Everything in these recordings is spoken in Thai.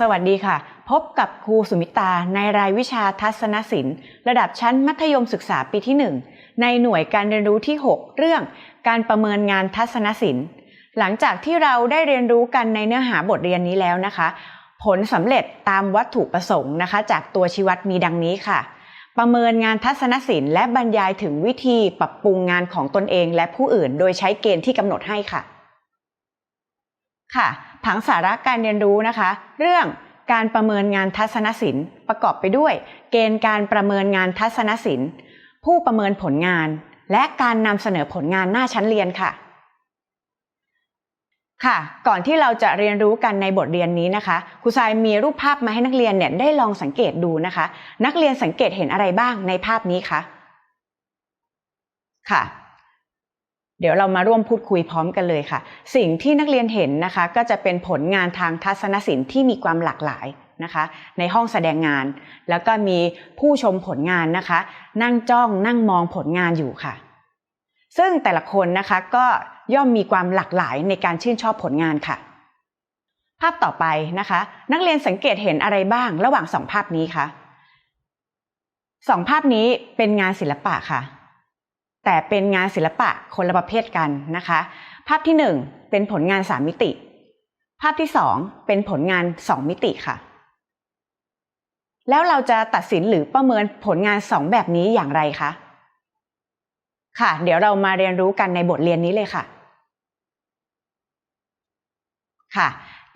สวัสดีค่ะ พบกับครูสุมิตาในรายวิชาทัศนศิลป์ ระดับชั้นมัธยมศึกษาปีที่ 1 ในหน่วยการเรียนรู้ที่ 6 เรื่องการประเมินงานทัศนศิลป์ หลังจากที่เราได้เรียนรู้กันในเนื้อหาบทเรียนนี้แล้วนะคะ ผลสำเร็จตามวัตถุประสงค์นะคะ จากตัวชี้วัดมีดังนี้ค่ะ ประเมินงานทัศนศิลป์และบรรยายถึงวิธีปรับปรุงงานของตนเองและผู้อื่น โดยใช้เกณฑ์ที่กำหนดให้ค่ะ ค่ะผังสาระการเรียนรู้นะคะ เรื่องการประเมินงานทัศนศิลป์ ประกอบไปด้วย เกณฑ์การประเมินงานทัศนศิลป์ ผู้ประเมินผลงาน และการนำเสนอผลงานหน้าชั้นเรียนค่ะ ค่ะ ก่อนที่เราจะเรียนรู้กันในบทเรียนนี้นะคะครูทรายมีรูปภาพมาให้นักเรียนเนี่ยได้ลองสังเกตดูนะคะ นักเรียนสังเกตเห็นอะไรบ้างในภาพนี้คะค่ะ เดี๋ยวเรามาร่วมพูดคุยพร้อมกันเลยค่ะ สิ่งที่นักเรียนเห็นนะคะ ก็จะเป็นผลงานทางทัศนศิลป์ที่มีความหลากหลายนะคะ ในห้องแสดงงาน แล้วก็มีผู้ชมผลงานนะคะ นั่งจ้องนั่งมองผลงานอยู่ค่ะ ซึ่งแต่ละคนนะคะก็ย่อมมีความหลากหลายในการชื่นชอบผลงานค่ะ ภาพต่อไปนะคะ นักเรียนสังเกตเห็นอะไรบ้างระหว่างสองภาพนี้คะสองภาพนี้เป็นงานศิลปะค่ะ แต่เป็นงานศิลปะคนละประเภทกันนะคะ ภาพที่หนึ่งเป็นผลงานสามมิติ ภาพที่สองเป็นผลงานสองมิติค่ะ แล้วเราจะตัดสินหรือประเมินผลงานสองแบบนี้อย่างไรคะค่ะ เดี๋ยวเรามาเรียนรู้กันในบทเรียนนี้เลยค่ะ ค่ะ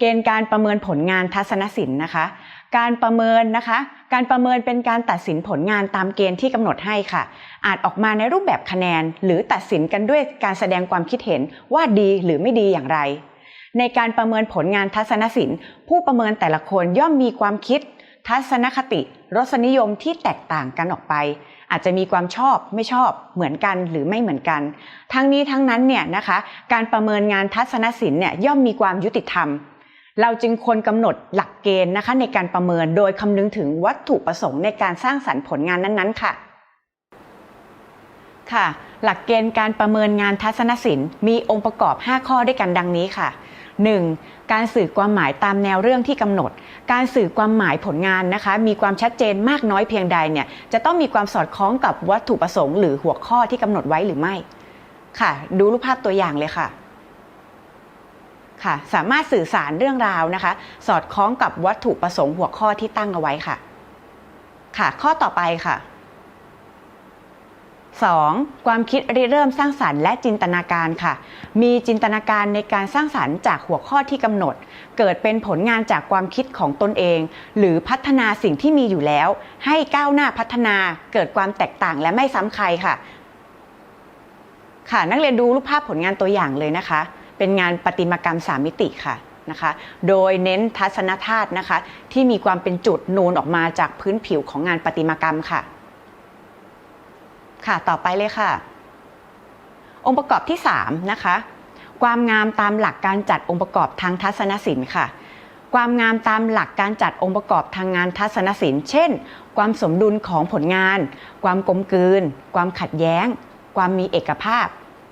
เกณฑ์การประเมินผลงานทัศนศิลป์นะคะ การประเมินนะคะ การประเมินเป็นการตัดสินผลงานตามเกณฑ์ที่กำหนดให้ค่ะ อาจออกมาในรูปแบบคะแนน หรือตัดสินกันด้วยการแสดงความคิดเห็นว่าดีหรือไม่ดีอย่างไร ในการประเมินผลงานทัศนศิลป์ ผู้ประเมินแต่ละคนย่อมมีความคิด ทัศนคติ รสนิยมที่แตกต่างกันออกไปอาจจะมีความชอบไม่ชอบเหมือนกันหรือไม่เหมือนกัน ทั้งนี้ทั้งนั้นเนี่ยนะคะการประเมินงานทัศนศิลป์เนี่ยย่อมมีความยุติธรรม เราจึงควรกำหนดหลักเกณฑ์นะคะในการประเมินโดยคำนึงถึงวัตถุประสงค์ในการสร้างสรรค์ผลงานนั้นๆ ค่ะค่ะ หลักเกณฑ์การประเมินงานทัศนศิลป์มีองค์ประกอบ 5 ข้อด้วยกันดังนี้ค่ะ 1. การสื่อความหมายตามแนวเรื่องที่กำหนด การสื่อความหมายผลงานนะคะ มีความชัดเจนมากน้อยเพียงใดเนี่ยจะต้องมีความสอดคล้องกับวัตถุประสงค์ หรือหัวข้อที่กำหนดไว้หรือไม่ ค่ะ ดูรูปภาพตัวอย่างเลยค่ะ ค่ะ สามารถสื่อสารเรื่องราวนะคะ สอดคล้องกับวัตถุประสงค์หัวข้อที่ตั้งเอาไว้ค่ะ ค่ะ ข้อต่อไปค่ะ 2. ความคิดริเริ่มสร้างสรรค์และจินตนาการค่ะ มีจินตนาการในการสร้างสรรค์จากหัวข้อที่กำหนด เกิดเป็นผลงานจากความคิดของตนเอง หรือพัฒนาสิ่งที่มีอยู่แล้ว ให้ก้าวหน้าพัฒนาเกิดความแตกต่างและไม่ซ้ำใครค่ะ ค่ะ นักเรียนดูรูปภาพผลงานตัวอย่างเลยนะคะ เป็นงานประติมากรรมสามมิติค่ะนะคะ โดยเน้นทัศนธาตุนะคะ ที่มีความเป็นจุดนูนออกมาจากพื้นผิวของงานประติมากรรมค่ะ ค่ะต่อไปเลยค่ะ องค์ประกอบที่3นะคะความงามตามหลักการจัดองค์ประกอบทางทัศนศิลป์ค่ะ ความงามตามหลักการจัดองค์ประกอบทางงานทัศนศิลป์ เช่น ความสมดุลของผลงาน ความกลมกลืน ความขัดแย้ง ความมีเอกภาพ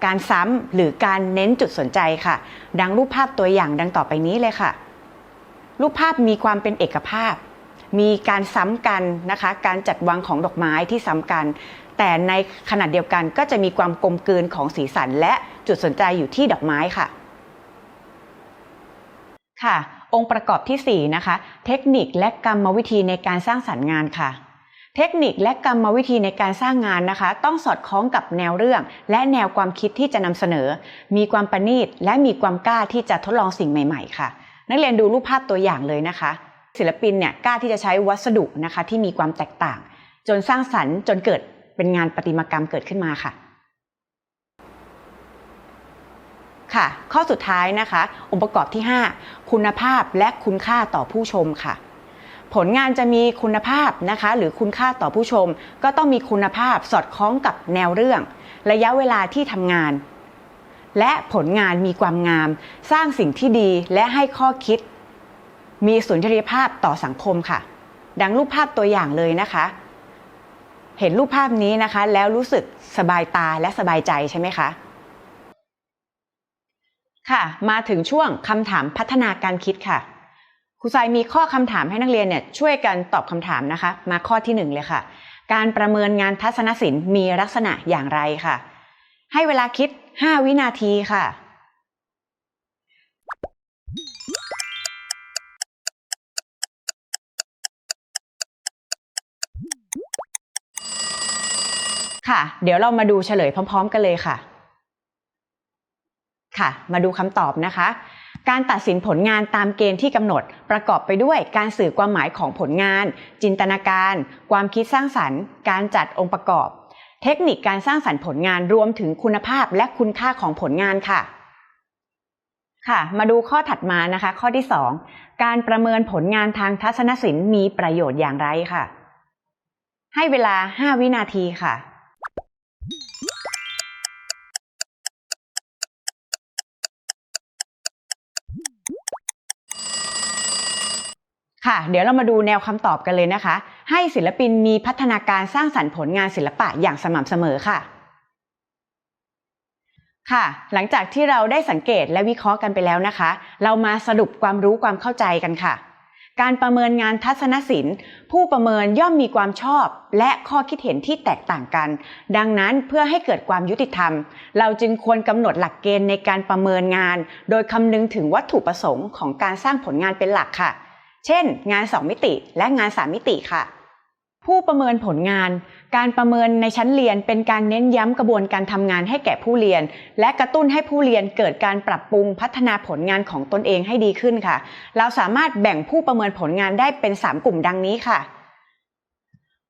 การซ้ำหรือการเน้นจุดสนใจค่ะ ดังรูปภาพตัวอย่างดังต่อไปนี้เลยค่ะ รูปภาพมีความเป็นเอกภาพ มีการซ้ำกันนะคะ การจัดวางของดอกไม้ที่ซ้ำกัน แต่ในขณะเดียวกันก็จะมีความกลมกลืนของสีสัน และจุดสนใจอยู่ที่ดอกไม้ค่ะ ค่ะ องค์ประกอบที่4นะคะ เทคนิคและกรรมวิธีในการสร้างสรรค์งานค่ะ เทคนิคและกรรมวิธีในการสร้างงานนะคะ ต้องสอดคล้องกับแนวเรื่อง และแนวความคิดที่จะนำเสนอ มีความประณีตและมีความกล้าที่จะทดลองสิ่งใหม่ ๆ ค่ะ นักเรียนดูรูปภาพตัวอย่างเลยนะคะ ศิลปินเนี่ยกล้าที่จะใช้วัสดุนะคะที่มีความแตกต่าง จนสร้างสรรค์จนเกิดเป็นงานประติมากรรมเกิดขึ้นมาค่ะค่ะ ข้อสุดท้ายนะคะ องค์ประกอบที่ 5 คุณภาพและคุณค่าต่อผู้ชมค่ะ ผลงานจะมีคุณภาพนะคะ หรือคุณค่าต่อผู้ชม ก็ต้องมีคุณภาพสอดคล้องกับแนวเรื่อง ระยะเวลาที่ทำงาน และผลงานมีความงาม สร้างสิ่งที่ดีและให้ข้อคิด มีสุนทรียภาพต่อสังคมค่ะ ดังรูปภาพตัวอย่างเลยนะคะ เห็นรูปภาพนี้นะคะ แล้วรู้สึกสบายตาและสบายใจใช่ไหมคะค่ะ มาถึงช่วงคำถามพัฒนาการคิดค่ะ ครูทรายมีข้อคำถามให้นักเรียนเนี่ยช่วยกันตอบคำถามนะคะ มาข้อที่หนึ่งเลยค่ะ การประเมินงานทัศนศิลป์มีลักษณะอย่างไรค่ะ ให้เวลาคิด 5 วินาทีค่ะค่ะเดี๋ยวเรามาดูเฉลยพร้อม ๆ กันเลยค่ะ ค่ะ มาดูคำตอบนะคะ การตัดสินผลงานตามเกณฑ์ที่กำหนด ประกอบไปด้วยการสื่อความหมายของผลงาน จินตนาการ ความคิดสร้างสรรค์ การจัดองค์ประกอบ เทคนิคการสร้างสรรค์ผลงานรวมถึงคุณภาพและคุณค่าของผลงานค่ะค่ะมาดูข้อถัดมานะคะ ข้อที่ 2 การประเมินผลงานทางทัศนศิลป์มีประโยชน์อย่างไรค่ะ ให้เวลา 5 วินาทีค่ะ ค่ะ เดี๋ยวเรามาดูแนวคำตอบกันเลยนะคะ ให้ศิลปินมีพัฒนาการสร้างสรรค์ผลงานศิลปะอย่างสม่ำเสมอค่ะ ค่ะ หลังจากที่เราได้สังเกตและวิเคราะห์กันไปแล้วนะคะ เรามาสรุปความรู้ความเข้าใจกันค่ะ การประเมินงานทัศนศิลป์ ผู้ประเมินย่อมมีความชอบ และข้อคิดเห็นที่แตกต่างกัน ดังนั้นเพื่อให้เกิดความยุติธรรม เราจึงควรกำหนดหลักเกณฑ์ในการประเมินงาน โดยคำนึงถึงวัตถุประสงค์ของการสร้างผลงานเป็นหลักค่ะ เช่น งาน 2 มิติและงาน 3 มิติค่ะ ผู้ประเมินผลงาน การประเมินในชั้นเรียนเป็นการเน้นย้ำกระบวนการทำงานให้แก่ผู้เรียน และกระตุ้นให้ผู้เรียนเกิดการปรับปรุงพัฒนาผลงานของตนเองให้ดีขึ้นค่ะ เราสามารถแบ่งผู้ประเมินผลงานได้เป็น 3 กลุ่มดังนี้ค่ะ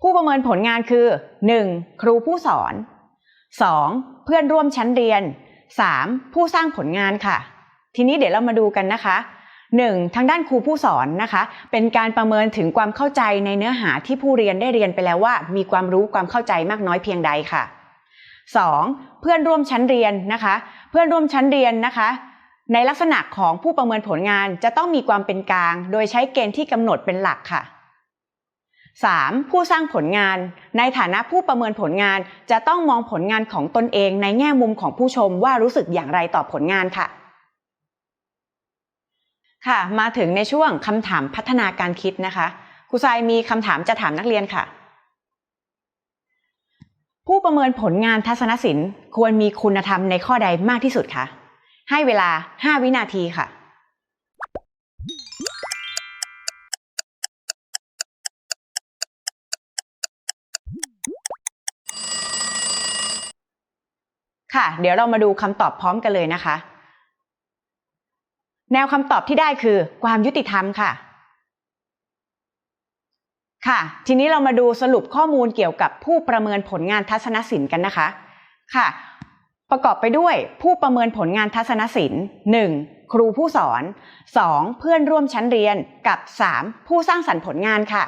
ผู้ประเมินผลงานคือ 1. ครูผู้สอน 2. เพื่อนร่วมชั้นเรียน 3. ผู้สร้างผลงานค่ะ ทีนี้เดี๋ยวเรามาดูกันนะคะ 1. ทางด้านครูผู้สอนนะคะ เป็นการประเมินถึงความเข้าใจในเนื้อหาที่ผู้เรียนได้เรียนไปแล้วว่า มีความรู้ความเข้าใจมากน้อยเพียงใดค่ะ 2. เพื่อนร่วมชั้นเรียนนะคะ เพื่อนร่วมชั้นเรียนนะคะ ในลักษณะของผู้ประเมินผลงานจะต้องมีความเป็นกลาง โดยใช้เกณฑ์ที่กำหนดเป็นหลักค่ะ 3. ผู้สร้างผลงาน ในฐานะผู้ประเมินผลงาน จะต้องมองผลงานของตนเองในแง่มุมของผู้ชมว่ารู้สึกอย่างไรต่อผลงานค่ะ ค่ะ มาถึงในช่วงคำถามพัฒนาการคิดนะคะครูทรายมีคำถามจะถามนักเรียนค่ะ ผู้ประเมินผลงานทัศนศิลป์ ควรมีคุณธรรมในข้อใดมากที่สุดคะให้เวลา 5 วินาทีค่ะค่ะ เดี๋ยวเรามาดูคำตอบพร้อมกันเลยนะคะ แนวคำตอบที่ได้คือความยุติธรรมค่ะ ค่ะ ทีนี้เรามาดูสรุปข้อมูลเกี่ยวกับผู้ประเมินผลงานทัศนศิลป์กันนะคะ ค่ะ ประกอบไปด้วยผู้ประเมินผลงานทัศนศิลป์ 1. ครูผู้สอน 2. เพื่อนร่วมชั้นเรียนกับ 3. ผู้สร้างสรรค์ผลงานค่ะ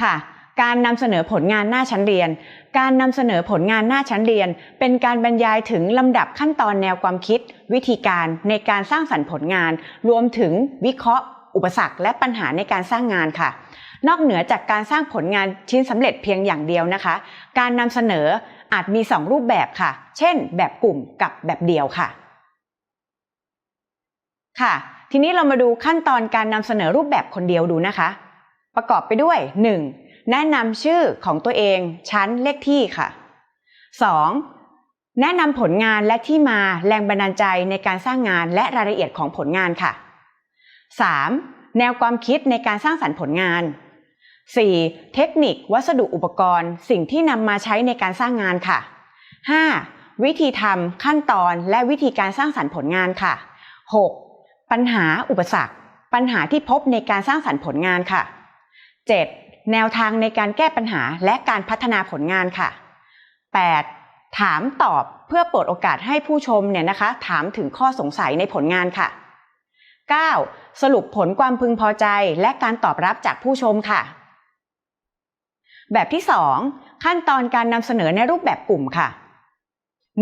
ค่ะ การนำเสนอผลงานหน้าชั้นเรียน การนำเสนอผลงานหน้าชั้นเรียน เป็นการบรรยายถึงลำดับขั้นตอนแนวความคิด วิธีการในการสร้างสรรค์ผลงาน รวมถึงวิเคราะห์ อุปสรรค และปัญหาในการสร้างงานค่ะ นอกเหนือจากการสร้างผลงานชิ้นสำเร็จเพียงอย่างเดียวนะคะ การนำเสนออาจมี 2 รูปแบบค่ะ เช่น แบบกลุ่มกับแบบเดียวค่ะ ค่ะ ทีนี้เรามาดูขั้นตอนการนำเสนอรูปแบบคนเดียวดูนะคะ ประกอบไปด้วย 1. แนะนำชื่อของตัวเองชั้นเลขที่ค่ะ 2. แนะนำผลงานและที่มาแรงบันดาลใจในการสร้างงานและรายละเอียดของผลงานค่ะ 3. แนวความคิดในการสร้างสรรค์ผลงาน 4. เทคนิค วัสดุอุปกรณ์ สิ่งที่นำมาใช้ในการสร้างงานค่ะ 5. วิธีทำขั้นตอนและวิธีการสร้างสรรค์ผลงานค่ะ 6. ปัญหาอุปสรรค ปัญหาที่พบในการสร้างสรรค์ผลงานค่ะ 7. แนวทางในการแก้ปัญหาและการพัฒนาผลงานค่ะ 8. ถามตอบเพื่อเปิดโอกาสให้ผู้ชมเนี่ยนะคะ ถามถึงข้อสงสัยในผลงานค่ะ 9. สรุปผลความพึงพอใจและการตอบรับจากผู้ชมค่ะ แบบที่ 2 ขั้นตอนการนำเสนอในรูปแบบกลุ่มค่ะ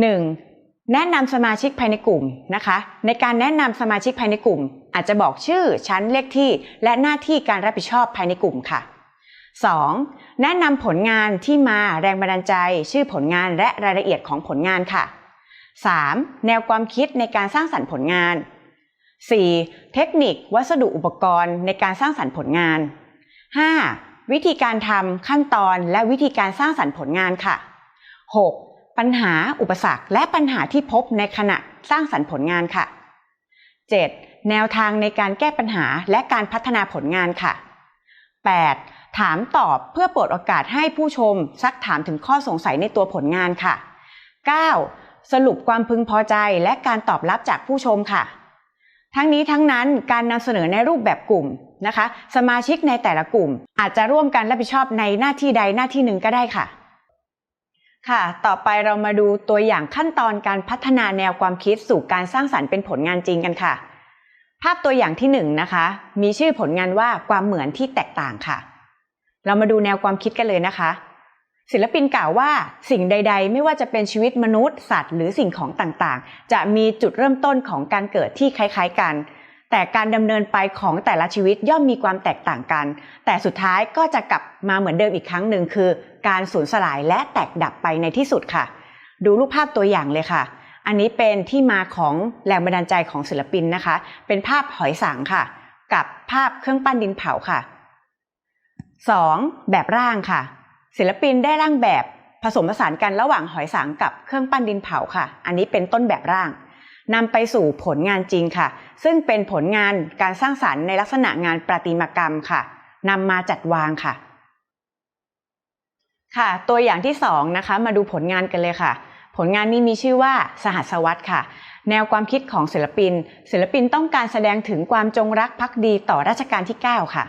1. แนะนำสมาชิกภายในกลุ่มนะคะ ในการแนะนำสมาชิกภายในกลุ่ม อาจจะบอกชื่อชั้นเลขที่ และหน้าที่การรับผิดชอบภายในกลุ่มค่ะ 2. แนะนำผลงานที่มาแรงบันดาลใจ ชื่อผลงานและรายละเอียดของผลงานค่ะ 3. แนวความคิดในการสร้างสรรค์ผลงาน 4. เทคนิค วัสดุอุปกรณ์ในการสร้างสรรค์ผลงาน 5. วิธีการทำขั้นตอนและวิธีการสร้างสรรค์ผลงานค่ะ 6. ปัญหาอุปสรรคและปัญหาที่พบในขณะสร้างสรรค์ผลงานค่ะ 7. แนวทางในการแก้ปัญหาและการพัฒนาผลงานค่ะ 8. ถามตอบเพื่อเปิดโอกาสให้ผู้ชม ซักถามถึงข้อสงสัยในตัวผลงานค่ะ 9. สรุปความพึงพอใจและการตอบรับจากผู้ชมค่ะ ทั้งนี้ทั้งนั้นการนำเสนอในรูปแบบกลุ่มนะคะ สมาชิกในแต่ละกลุ่ม อาจจะร่วมกันรับผิดชอบในหน้าที่ใดหน้าที่หนึ่งก็ได้ค่ะ ค่ะ ต่อไปเรามาดูตัวอย่างขั้นตอนการพัฒนาแนวความคิดสู่การสร้างสรรค์เป็นผลงานจริงกันค่ะ ภาพตัวอย่างที่หนึ่งนะคะ มีชื่อผลงานว่าความเหมือนที่แตกต่างค่ะ เรามาดูแนวความคิดกันเลยนะคะ ศิลปินกล่าวว่าสิ่งใด ๆ ไม่ว่าจะเป็นชีวิตมนุษย์ สัตว์ หรือสิ่งของต่างๆ จะมีจุดเริ่มต้นของการเกิดที่คล้าย ๆกัน แต่การดำเนินไปของแต่ละชีวิตย่อมมีความแตกต่างกัน แต่สุดท้ายก็จะกลับมาเหมือนเดิมอีกครั้งหนึ่งคือ การสูญสลายและแตกดับไปในที่สุดค่ะ ดูรูปภาพตัวอย่างเลยค่ะ อันนี้เป็นที่มาของแรงบันดาลใจของศิลปินนะคะ เป็นภาพหอยสังค่ะ กับภาพเครื่องปั้นดินเผาค่ะ 2. แบบร่างค่ะ ศิลปินได้ร่างแบบผสมผสานกันระหว่างหอยสังกับเครื่องปั้นดินเผาค่ะ อันนี้เป็นต้นแบบร่างนำไปสู่ผลงานจริงค่ะ ซึ่งเป็นผลงานการสร้างสารรค์ในลักษณะงานประติมากรรมค่ะนำมาจัดวางค่ะ ค่ะ ตัวอย่างที่สองนะคะมาดูผลงานกันเลยค่ะ ผลงานนี้มีชื่อว่าสหัสวัตค่ะ แนวความคิดของศิลปิน ศิลปินต้องการแสดงถึงความจงรักภักดีต่อรัชกาลที่ 9 ค่ะ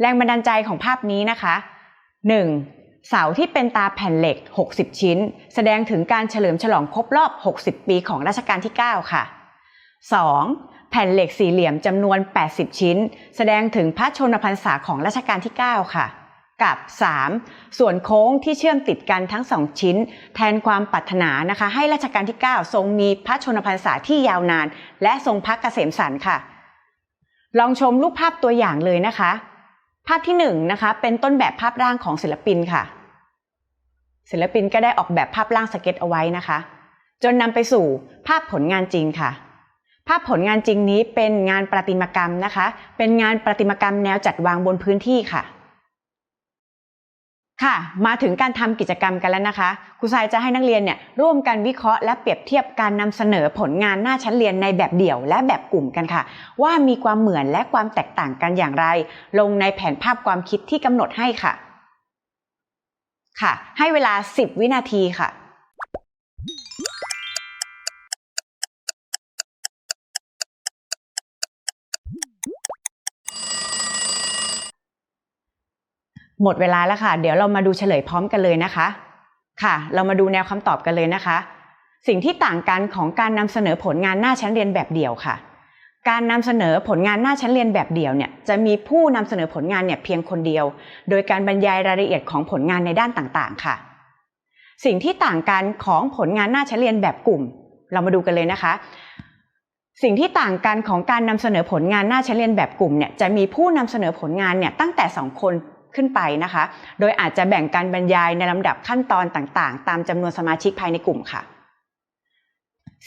แรงบันดาลใจของภาพนี้นะคะ 1. เสาที่เป็นตาแผ่นเหล็ก 60 ชิ้น แสดงถึงการเฉลิมฉลองครบรอบ 60 ปีของรัชกาลที่ 9 ค่ะ 2. แผ่นเหล็กสี่เหลี่ยมจำนวน 80 ชิ้น แสดงถึงพระชนมพรรษาของรัชกาลที่ 9 ค่ะ กับ 3. ส่วนโค้งที่เชื่อมติดกันทั้ง2ชิ้น แทนความปรารถนานะคะ ให้รัชกาลที่ 9 ทรงมีพระชนมพรรษาที่ยาวนาน และทรงพระเกษมสันค่ะ ลองชมรูปภาพตัวอย่างเลยนะคะ ภาพที่1นนะคะเป็นต้นแบบภาพร่างของศิลปินค่ะ ศิลปินก็ได้ออกแบบภาพร่างสเก็ตเอาไว้นะคะ จนนำไปสู่ภาพผลงานจริงค่ะ ภาพผลงานจริงนี้เป็นงานประติมากรรมนะคะ เป็นงานประติมากรรมแนวจัดวางบนพื้นที่ค่ะ ค่ะ มาถึงการทำกิจกรรมกันแล้วนะคะ ครูทรายจะให้นักเรียนเนี่ยร่วมกันวิเคราะห์และเปรียบเทียบการนำเสนอผลงานหน้าชั้นเรียนในแบบเดี่ยวและแบบกลุ่มกันค่ะ ว่ามีความเหมือนและความแตกต่างกันอย่างไร ลงในแผนภาพความคิดที่กำหนดให้ค่ะ ค่ะ ให้เวลา 10 วินาทีค่ะ หมดเวลาแล้วค่ะ เดี๋ยวเรามาดูเฉลยพร้อมกันเลยนะคะ ค่ะ เรามาดูแนวคำตอบกันเลยนะคะ สิ่งที่ต่างกันของการนำเสนอผลงานหน้าชั้นเรียนแบบเดี่ยวค่ะ การนำเสนอผลงานหน้าชั้นเรียนแบบเดี่ยวเนี่ยจะมีผู้นำเสนอผลงานเนี่ยเพียงคนเดียว โดยการบรรยายรายละเอียดของผลงานในด้านต่างๆ ค่ะ สิ่งที่ต่างกันของผลงานหน้าชั้นเรียนแบบกลุ่ม เรามาดูกันเลยนะคะสิ่งที่ต่างกันของการนำเสนอผลงานหน้าชั้นเรียนแบบกลุ่มเนี่ยจะมีผู้นำเสนอผลงานเนี่ยตั้งแต่ 2 คน ขึ้นไปนะคะ โดยอาจจะแบ่งการบรรยายในลำดับขั้นตอนต่างๆ ตามจำนวนสมาชิกภายในกลุ่มค่ะ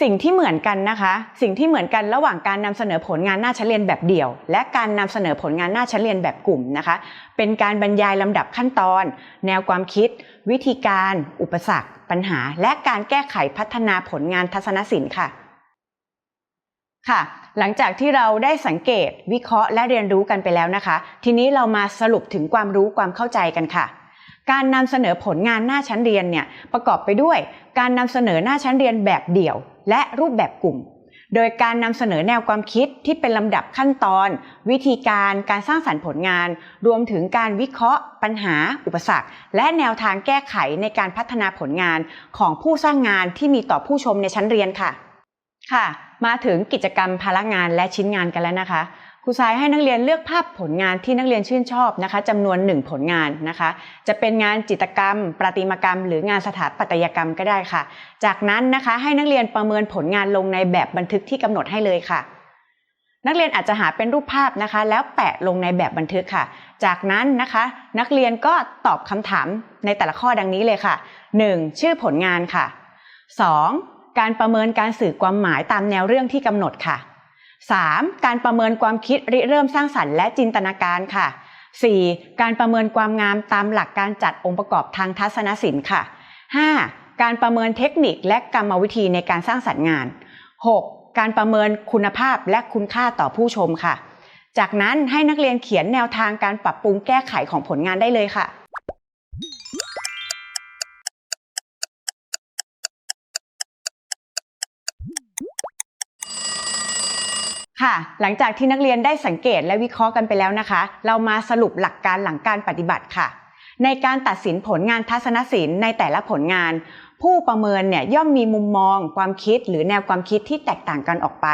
สิ่งที่เหมือนกันนะคะ สิ่งที่เหมือนกันระหว่างการนำเสนอผลงานหน้าชั้นเรียนแบบเดี่ยว และการนำเสนอผลงานหน้าชั้นเรียนแบบกลุ่มนะคะ เป็นการบรรยายลำดับขั้นตอน แนวความคิด วิธีการ อุปสรรค ปัญหา และการแก้ไขพัฒนาผลงานทัศนศิลป์ค่ะ ค่ะ หลังจากที่เราได้สังเกต วิเคราะห์และเรียนรู้กันไปแล้วนะคะ ทีนี้เรามาสรุปถึงความรู้ความเข้าใจกันค่ะ การนำเสนอผลงานหน้าชั้นเรียนเนี่ยประกอบไปด้วย การนำเสนอหน้าชั้นเรียนแบบเดี่ยว และรูปแบบกลุ่ม โดยการนำเสนอแนวความคิดที่เป็นลำดับขั้นตอน วิธีการการสร้างสรรค์ผลงาน รวมถึงการวิเคราะห์ ปัญหา อุปสรรค และแนวทางแก้ไขในการพัฒนาผลงานของผู้สร้างงานที่มีต่อผู้ชมในชั้นเรียนค่ะ ค่ะ มาถึงกิจกรรมภาระงานและชิ้นงานกันแล้วนะคะครูทรายให้นักเรียนเลือกภาพผลงานที่นักเรียนชื่นชอบนะคะจำนวนหนึ่งผลงานนะคะ จะเป็นงานจิตรกรรม ประติมากรรม หรืองานสถาปัตยกรรมก็ได้ค่ะ จากนั้นนะคะให้นักเรียนประเมินผลงานลงในแบบบันทึกที่กำหนดให้เลยค่ะ นักเรียนอาจจะหาเป็นรูปภาพนะคะ แล้วแปะลงในแบบบันทึกค่ะ จากนั้นนะคะ นักเรียนก็ตอบคำถามในแต่ละข้อดังนี้เลยค่ะ 1. ชื่อผลงานค่ะ 2. การประเมินการสื่อความหมายตามแนวเรื่องที่กำหนดค่ะ 3. การประเมินความคิดริเริ่มสร้างสรรค์และจินตนาการค่ะ 4. การประเมินความงามตามหลักการจัดองค์ประกอบทางทัศนศิลป์ค่ะ 5. การประเมินเทคนิคและกรรมวิธีในการสร้างสรรค์งาน 6. การประเมินคุณภาพและคุณค่าต่อผู้ชมค่ะ จากนั้นให้นักเรียนเขียนแนวทางการปรับปรุงแก้ไขของผลงานได้เลยค่ะ ค่ะ หลังจากที่นักเรียนได้สังเกตและวิเคราะห์กันไปแล้วนะคะ เรามาสรุปหลักการหลังการปฏิบัติค่ะ ในการตัดสินผลงานทัศนศิลป์ในแต่ละผลงาน ผู้ประเมินเนี่ยย่อมมีมุมมอง ความคิด หรือแนวความคิดที่แตกต่างกันออกไป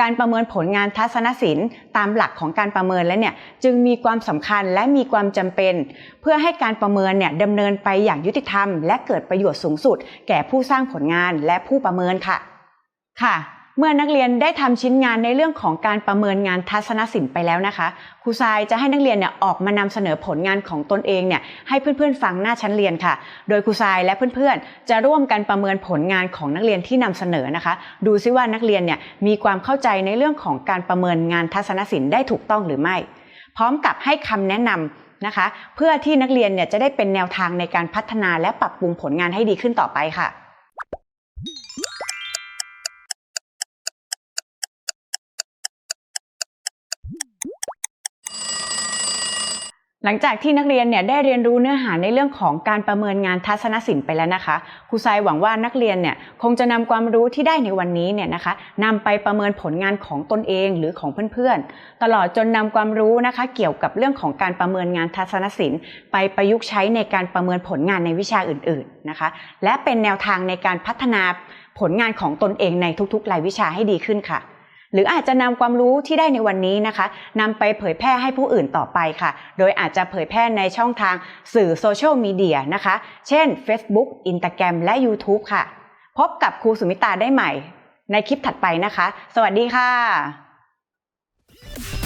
การประเมินผลงานทัศนศิลป์ตามหลักของการประเมินแล้วเนี่ยจึงมีความสำคัญและมีความจำเป็น เพื่อให้การประเมินเนี่ยดำเนินไปอย่างยุติธรรม และเกิดประโยชน์สูงสุด แก่ผู้สร้างผลงานและผู้ประเมินค่ะ ค่ะ มื่อนักเรียนได้ทำชิ้นงานในเรื่องของการประเมินงานทัศนศิลป์ไปแล้วนะคะครูทรายจะให้นักเรียนเนี่ยออกมานำเสนอผลงานของตนเองเนี่ยให้เพื่อนๆฟังหน้าชั้นเรียนค่ะ โดยครูทรายและเพื่อนๆ จะร่วมกันประเมินผลงานของนักเรียนที่นำเสนอนะคะ ดูซิว่านักเรียนเนี่ยมีความเข้าใจในเรื่องของการประเมินงานทัศนศิลป์ได้ถูกต้องหรือไม่ พร้อมกับให้คำแนะนำนะคะ เพื่อที่นักเรียนเนี่ยจะได้เป็นแนวทางในการพัฒนาและปรับปรุงผลงานให้ดีขึ้นต่อไปค่ะ หลังจากที่นักเรียนเนี่ยได้เรียนรู้เนื้อหาในเรื่องของการประเมินงานทัศนศิลป์ไปแล้วนะคะครูทรายหวังว่านักเรียนเนี่ยคงจะนำความรู้ที่ได้ในวันนี้เนี่ยนะคะนำไปประเมินผลงานของตนเองหรือของเพื่อนๆ ตลอดจนนำความรู้นะคะเกี่ยวกับเรื่องของการประเมินงานทัศนศิลป์ ไปประยุกต์ใช้ในการประเมินผลงานในวิชาอื่นๆนะคะและเป็นแนวทางในการพัฒนาผลงานของตนเองในทุกๆรายวิชาให้ดีขึ้นค่ะ หรืออาจจะนำความรู้ที่ได้ในวันนี้นะคะนำไปเผยแพร่ให้ผู้อื่นต่อไปค่ะ โดยอาจจะเผยแพร่ในช่องทางสื่อโซเชียลมีเดียนะคะ เช่น Facebook Instagram และ YouTube ค่ะ พบกับครูสุมิตาได้ใหม่ ในคลิปถัดไปนะคะ สวัสดีค่ะ